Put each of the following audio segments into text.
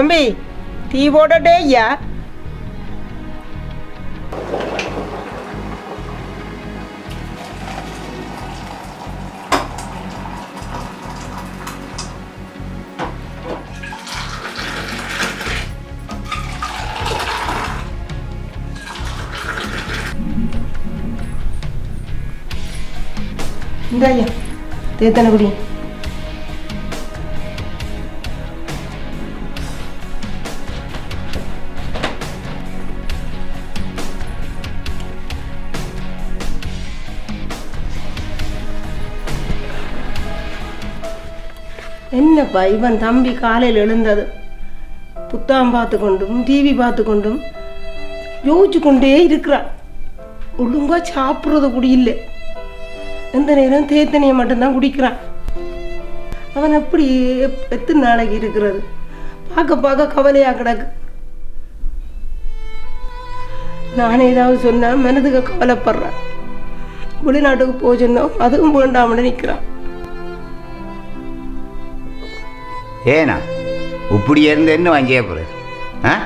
தம்பி டீ போட்டே ஐயா. இந்த ஐயா தேத்தனை குடி என்னப்பா இவன் தம்பி காலையில் எழுந்தது? புத்தகம் பார்த்து கொண்டும் டிவி பார்த்து கொண்டும் யோசிச்சு கொண்டே இருக்கிறான் ஒழுங்காக சாப்பிட்றது கூட இல்லை. எந்த நேரம் தேத்தனையை மட்டும்தான் குடிக்கிறான். அவன் எப்படி எத்தனை நாளைக்கு இருக்கிறது? பார்க்க பார்க்க கவலையாக கிடக்கு. நானே ஏதாவது சொன்னால் மனதுக்கு கவலைப்படுறேன். வெளிநாட்டுக்கு போக சொன்னோம் அதுவும் வேண்டாம்னு நிற்கிறான் ஏனா? இப்படி இருந்து என்ன வாங்கிய போகிறது ஆ?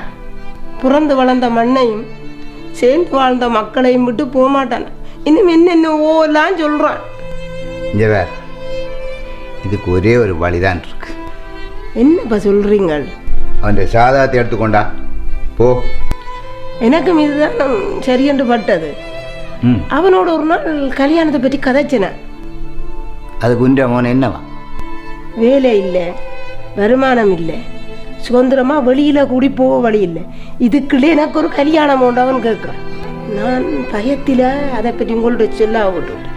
பிறந்து வளர்ந்த மண்ணையும் சேர்ந்து வாழ்ந்த மக்களையும் விட்டு போக மாட்டான். இன்னும் என்னென்னவோ எல்லாம் சொல்கிறான் இங்கே வேற. இதுக்கு ஒரே ஒரு வழிதான் இருக்கு. என்னப்பா சொல்கிறீங்க அவன் சாதகத்தை எடுத்துக்கொண்டா? போ. எனக்கும் இதுதான் சரியென்று பட்டது. ம். அவனோட ஒரு நாள் கல்யாணத்தை பற்றி கதைச்சினேன் அதுக்கு உண்ட மோன? என்னவா? வேலை இல்லை. வருமானம் இல்லை. சுதந்திரமாக வெளியில் கூடி போக வழி இல்லை. இதுக்குள்ளே எனக்கு ஒரு கல்யாணம் உண்டு அவன் நான் பயத்தில் அதை பற்றி உங்கள்ட்ட சொல்ல விட்டுட்டேன்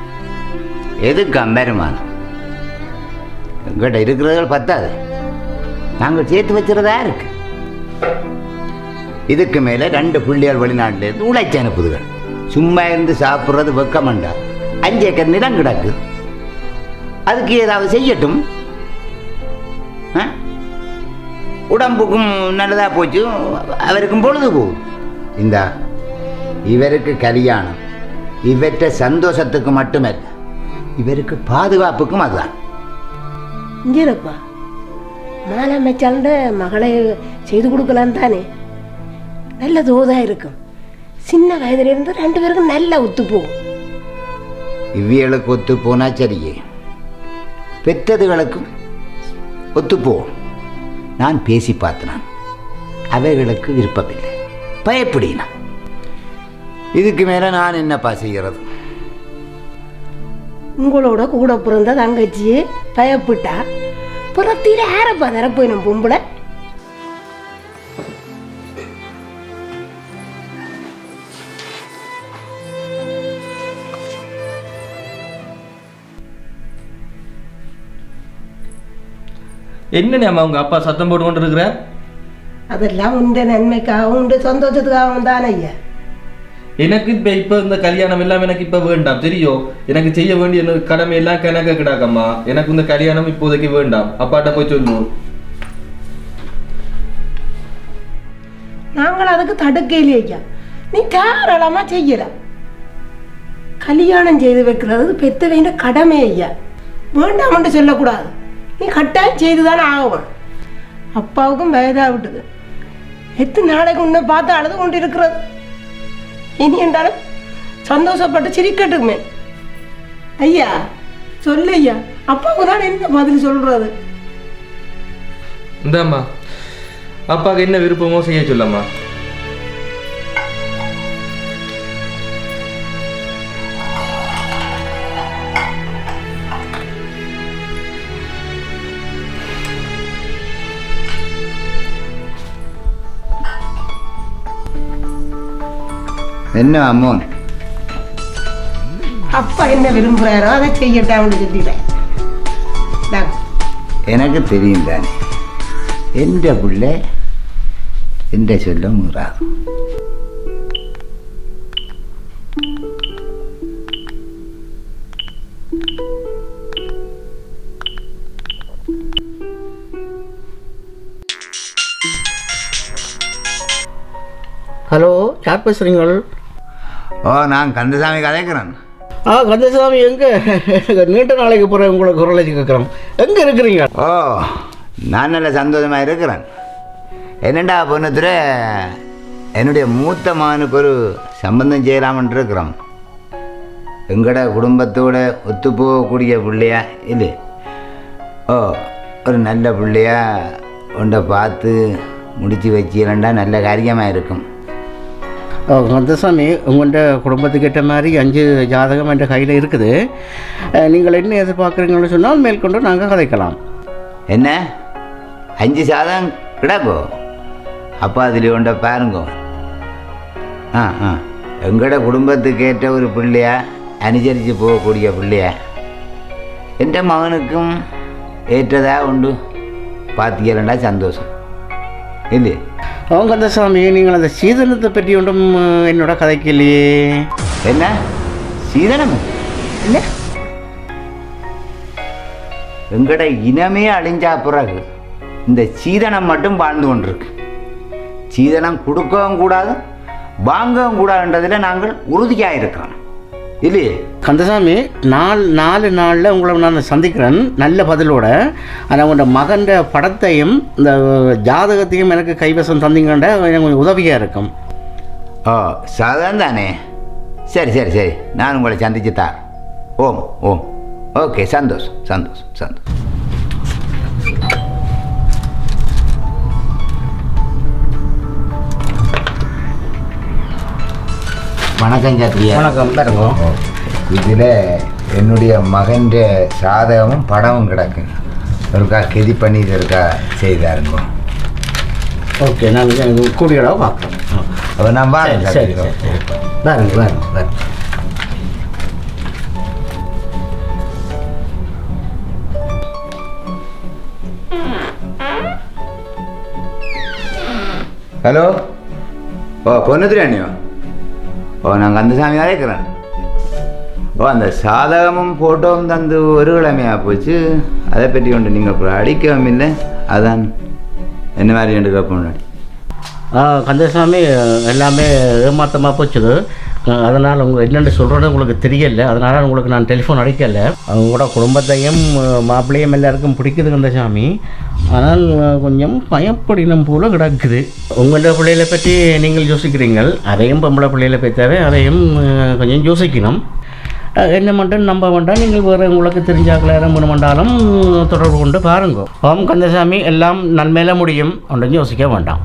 எதுக்கு அம்பருமானம் எங்கிட்ட இருக்கிறதுகள் பத்தாது. நாங்கள் சேர்த்து வச்சுறதா இருக்கு. இதுக்கு மேலே ரெண்டு பிள்ளைகள் வெளிநாட்டிலேருந்து உழைச்சி அனுப்புதுகள். சும்மா இருந்து சாப்பிட்றது வெக்கமண்டா. அஞ்சு ஏக்கர் நிலம் கிடக்கு. அதுக்கு ஏதாவது செய்யட்டும். உடம்புக்கும் நல்லதாக போச்சு. அவருக்கும் பொழுது போகுது. இந்தா இவருக்கு கல்யாணம். இவற்ற சந்தோஷத்துக்கு மட்டுமல்ல இவருக்கு பாதுகாப்புக்கும் அதுதான். இங்கேப்பா மாலை மெச்சாண்ட மகளை செய்து கொடுக்கலாம் தானே. நல்ல தோதாக இருக்கும். சின்ன வயதிலிருந்து ரெண்டு பேருக்கும் நல்ல ஒத்து போகும் இவ்வியலுக்கு ஒத்து போனா சரியே. பெற்றதுகளுக்கும் ஒத்து போகும் நான் பேசி பார்த்தினான். அவைகளுக்கு விருப்பமில்லை. பயப்படினா இதுக்கு மேலே நான் என்னப்பா செய்கிறது? உங்களோட கூட பிறந்த தங்கச்சியே பயப்பட்டா? புறத்தில யாரப்பா தரப்போயினும் பொம்பளை. என்னண்ணே அம்மா உங்க அப்பா சத்தம் போட்டு கொண்டு இருக்கிறார் அதெல்லாம் உண்ட நன்மைக்காகவும் உண்டு சந்தோஷத்துக்காகவும் தானே ஐயா. எனக்கு இப்ப இப்ப இந்த கல்யாணம் எல்லாம் எனக்கு இப்ப வேண்டாம். தெரியும் எனக்கு செய்ய வேண்டிய கடமை எல்லாம் கணக்க கிடாக்கம்மா. எனக்கு இந்த கல்யாணம் இப்போதைக்கு வேண்டாம். அப்பாட்ட போய் சொல்லு. நாங்கள் அதுக்கு தடுக்கையிலே ஐயா. நீ தாராளமாக செய்யலாம் கல்யாணம் செய்து வைக்கிறது பெத்த வேண்டிய கடமை ஐயா. வேண்டாம்னு சொல்லக்கூடாது. நீ கட்டாயம் செய்து தானே ஆகும் அப்பாவுக்கும் வயதாக விட்டது. எத்தனை நாளைக்கு உன்னை பார்த்து அழுது கொண்டு இருக்கிறது இனி என்றாலும் சந்தோஷப்பட்டு சிரிக்கட்டுக்குமே ஐயா சொல்லு ஐயா அப்பாவுக்கு தான் என்ன பதில் சொல்றது? இந்தாம்மா அப்பாவுக்கு என்ன விருப்பமோ செய்ய சொல்லம்மா. என்ன அம்மோன் அப்பா என்ன விரும்புகிறாரோ அதை செய்யட்டாம்னு சொல்லிட்டேன் இந்தாங்க. எனக்கு தெரியும் தானே எந்த பிள்ளை எந்த சொல்ல முறாது ஹலோ யார் பேசுகிறீங்கள் ஓ நான் கந்தசாமி கதைக்கிறேன். ஆ கந்தசாமி எங்கே? நீண்ட நாளைக்கு போகிற உங்களை குரலை கேட்குறோம். எங்கே இருக்கிறீங்க? ஓ நான் நல்ல சந்தோஷமாக இருக்கிறேன். என்னடா பொண்ணத்துல என்னுடைய மூத்த மகனுக்கு ஒரு சம்பந்தம் செய்யலாம்னு இருக்கிறோம். எங்கட குடும்பத்தோட ஒத்து போகக்கூடிய பிள்ளையா இல்லை? ஓ ஒரு நல்ல பிள்ளையா உண்டை பார்த்து முடிச்சு வச்சிடலண்டா நல்ல காரியமாக இருக்கும். கந்தசாமி உங்கள்கிட்ட குடும்பத்துக்கிட்ட மாதிரி அஞ்சு ஜாதகம் என்ற கையில் இருக்குது. நீங்கள் என்ன எதிர்பார்க்குறீங்கன்னு சொன்னால் மேற்கொண்டு நாங்கள் கதைக்கலாம். என்ன? அஞ்சு சாதம் கிடக்கோ? அப்போ அதில் உண்ட பாருங்க. ஆ ஆ. எங்களோட குடும்பத்துக்கு ஏற்ற ஒரு பிள்ளையா அனுசரித்து போகக்கூடிய பிள்ளையா? எந்த மகனுக்கும் ஏற்றதாக உண்டு? பார்த்திக்கலண்டா சந்தோஷம். இல்லை ஓ கந்தசாமி நீங்கள் அந்த சீதனத்தை பற்றி ஒன்றும் என்னோட கதைக்கு இல்லையே என்ன? சீதனம்? என்ன? எங்கட இனமே அழிஞ்சா பிறகு இந்த சீதனம் மட்டும் வாழ்ந்து கொண்டிருக்கு. சீதனம் கொடுக்கவும் கூடாது வாங்கவும் கூடாதுன்றதில் நாங்கள் உறுதியாக இருக்கிறோம் இல்லையே? கந்தசாமி நாலு நாலு நாளில் உங்களை நான் சந்திக்கிறேன். நல்ல பதிலோட. ஆனால் உங்களோட மகன்ற படத்தையும் இந்த ஜாதகத்தையும் எனக்கு கைவசம் தந்தீங்கன்ற எனக்கு கொஞ்சம் உதவியாக இருக்கும். ஓ சாதாரண தானே சரி சரி சரி. நான் உங்களை சந்திச்சு தான் ஓம் ஓம். ஓகே சந்தோஷம் சந்தோஷம் சந்தோஷம். வணக்கம் சத்ரியா வணக்கம் பாருங்க இதில் என்னுடைய மகன்ற சாதகமும் படமும் கிடக்கு. ஒருக்கா கெதி பண்ணி இருக்கா செய்தாருங்க ஓகே நான் இது கூடியளவு பார்க்குறேன். அப்போ நான் சரி, பாருங்க சரி. பாருங்க பாருங்க பாருங்க ஹலோ? ஓ பொண்ணுத்திரியாணியோ ஓ நான் கந்தசாமி இருக்கிறேன் ஓ அந்த சாதகமும் ஃபோட்டோவும் தந்து ஒரு கிழமையாக போச்சு. அதை பற்றி கொண்டு நீங்கள் அப்புறம் அடிக்கவும் இல்லை. அதான் என்ன மாதிரி ரெண்டு கப்பு முன்னாடி. ஆ, கந்தசாமி எல்லாமே ஏமாத்தமாக போச்சுது. அதனால் உங்கள் என்னென்னு சொல்கிறது உங்களுக்கு தெரியல. அதனால் உங்களுக்கு நான் டெலிஃபோன் அடிக்கல. அவங்களோட குடும்பத்தையும் மாப்பிள்ளையும் எல்லாருக்கும் பிடிக்குது கந்தசாமி ஆனால் கொஞ்சம் பயப்படினம் போல் கிடக்குது. உங்களோட பிள்ளைகளை பற்றி நீங்கள் யோசிக்கிறீங்கள். அதையும் பொம்பளை பிள்ளைகளை பற்றியாவே அதையும் கொஞ்சம் யோசிக்கணும். என்ன மட்டும் நம்ப வேண்டாம். நீங்கள் வேறு உங்களுக்கு தெரிஞ்சாக்கள் யாரும் வேண்டாலும் தொடர்பு கொண்டு பாருங்க. ஓம் கந்தசாமி எல்லாம் நன்மையில முடியும். ஒன்றும் யோசிக்க வேண்டாம்.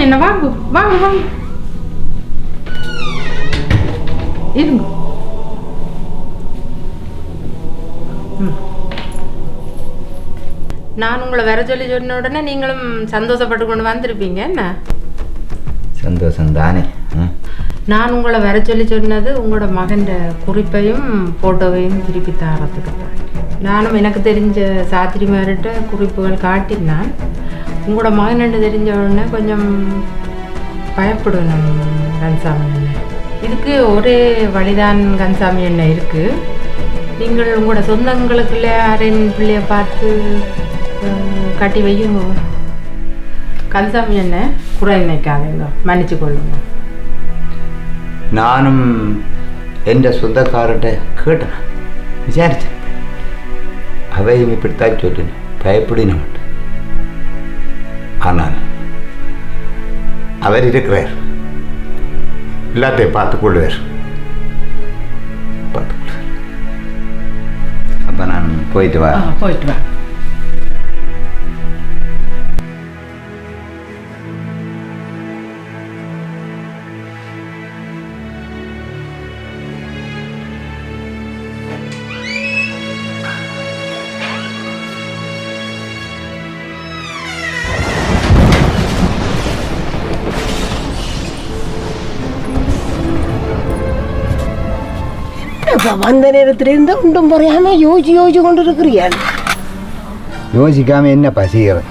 என்ன வாங்க வாங்க வாங்க இருங்க. நான் உங்களை வர சொல்லி சொன்ன உடனே நீங்களும் சந்தோஷப்பட்டு கொண்டு வந்திருப்பீங்க என்ன சந்தோஷம் தானே ம் நான் உங்களை வர சொல்லி சொன்னது உங்களோட மகன்ற குறிப்பையும் ஃபோட்டோவையும் திருப்பி தரத்துக்கு. நானும் எனக்கு தெரிஞ்ச சாத்திரிமார்கிட்ட குறிப்புகள் காட்டினான் உங்களோட மகன் தெரிஞ்ச உடனே கொஞ்சம் பயப்படுவேன் கன்சாமி அண்ணன் இதுக்கு ஒரே வழிதான் கன்சாமி அண்ணன் இருக்குது நீங்கள் உங்களோட சொந்தங்களுக்குள்ள யாரின் பிள்ளைய பார்த்து அஹ், கட்டி வையுங்க கன்சாமி அண்ணன் குறை நினைக்காதீங்க மன்னிச்சு கொள்ளுங்க நானும் എൻ്റെ സ്വന്തക്കാരുടെ കേട്ടന വിചാരിച്ചു അവയും ഇപ്പിടുത്താൻ ചൊല്ലിന് ഭയപ്പെടിനുമുണ്ട് ஆனால் அவர் இருக்கிறார். எல்லாத்தையும் பார்த்துக்கொள்வார் பார்த்துக்கொள்வார் அப்போ நான் போயிட்டு வா. போயிட்டு வா. வந்த நேரத்துல இருந்து ஒன்றும் புரியாம யோசிச்சு யோசிச்சு கொண்டு இருக்கிறியாள் யோசிக்காமல் என்னப்பா செய்கிறது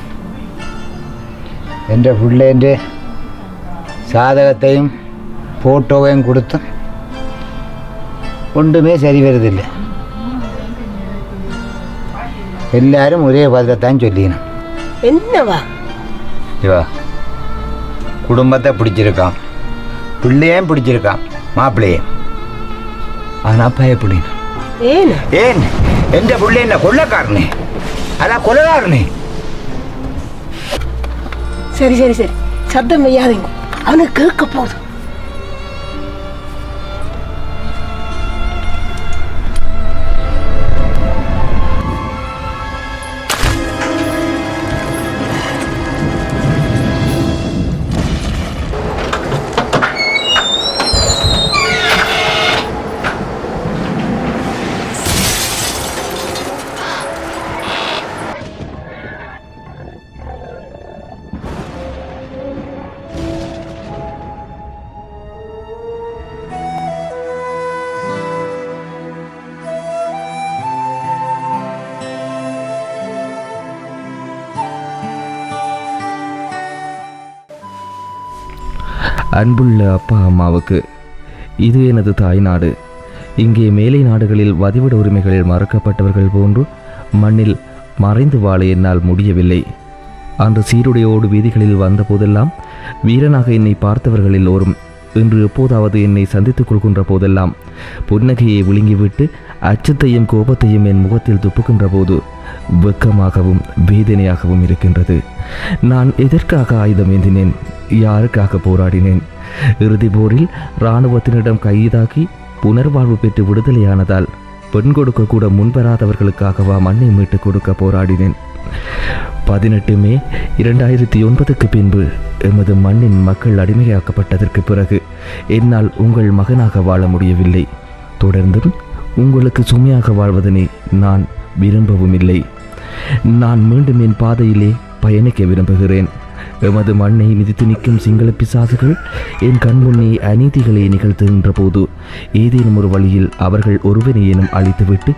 എൻ്റെ പിള്ളേൻ്റെ സാധകത്തെയും ഫോട്ടോയും കൊടുത്ത് ഒണ്ടുമേ ശരി വരുന്നില്ല എല്ലാവരും ഒരേ പതിലെത്താൻ ചൊല്ലിക്കണം என்னவா இவா குடும்பத்தை பிடிச்சிருக்கான் பிள்ளையும் பிடிச்சிருக்கான் மாப்பிள்ளையும் ஆனால் பயப்படின ஏன் ஏன் எந்த பிள்ளை என்ன கொள்ளக்காரனே அதான் கொலகாரனே சரி சரி சரி சத்தம் வையாதீங்க அவனுக்கு கேட்க போகுது அன்புள்ள அப்பா அம்மாவுக்கு. இது எனது தாய்நாடு இங்கே மேலை நாடுகளில் வதிவிட உரிமைகளில் மறக்கப்பட்டவர்கள் போன்று மண்ணில் மறைந்து வாழ என்னால் முடியவில்லை. அன்று சீருடையோடு வீதிகளில் வந்தபோதெல்லாம் வீரனாக என்னை பார்த்தவர்கள் எல்லோரும் இன்று எப்போதாவது என்னை சந்தித்துக் கொள்கின்ற போதெல்லாம் புன்னகையை விழுங்கிவிட்டு அச்சத்தையும் கோபத்தையும் என் முகத்தில் துப்புகின்ற போது வெக்கமாகவும் வேதனையாகவும் இருக்கின்றது. நான் எதற்காக ஆயுதம் ஏந்தினேன்? யாருக்காக போராடினேன்? இறுதி போரில் இராணுவத்தினிடம் கைதாகி புனர்வாழ்வு பெற்று விடுதலையானதால் பெண் கொடுக்க கூட முன்வராதவர்களுக்காகவா மண்ணை மீட்டுக் கொடுக்க போராடினேன். பதினெட்டு மே இரண்டாயிரத்தி ஒன்பதுக்கு பின்பு எமது மண்ணின் மக்கள் அடிமையாக்கப்பட்டதற்கு பிறகு என்னால் உங்கள் மகனாக வாழ முடியவில்லை. தொடர்ந்தும் உங்களுக்கு சுமையாக வாழ்வதனை நான் விரும்பவும் இல்லை நான் மீண்டும் என் பாதையிலே பயணிக்க விரும்புகிறேன். எமது மண்ணை மிதித்து நிற்கும் சிங்கள பிசாசுகள் என் கண்முன்னே அநீதிகளை நிகழ்த்துகின்ற போது ஏதேனும் ஒரு வழியில் அவர்கள் ஒருவனையேனும் அழித்துவிட்டு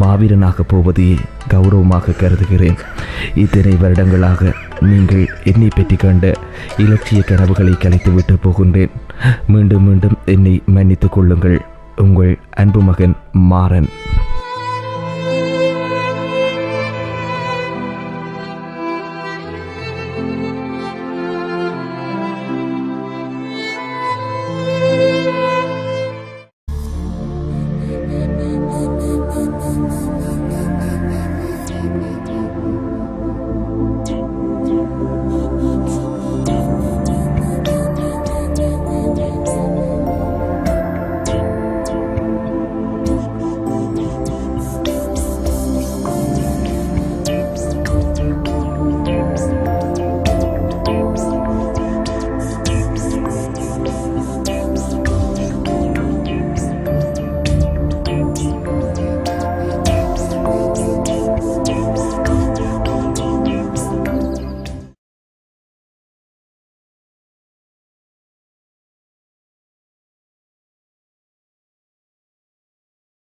மாவீரனாக போவதையே கௌரவமாக கருதுகிறேன். இத்தனை வருடங்களாக நீங்கள் என்னை பற்றி கண்ட இலட்சிய கனவுகளை கலைத்துவிட்டு போகின்றேன். மீண்டும் மீண்டும் என்னை மன்னித்துக் கொள்ளுங்கள். உங்கள் அன்பு மகன் மாறன்.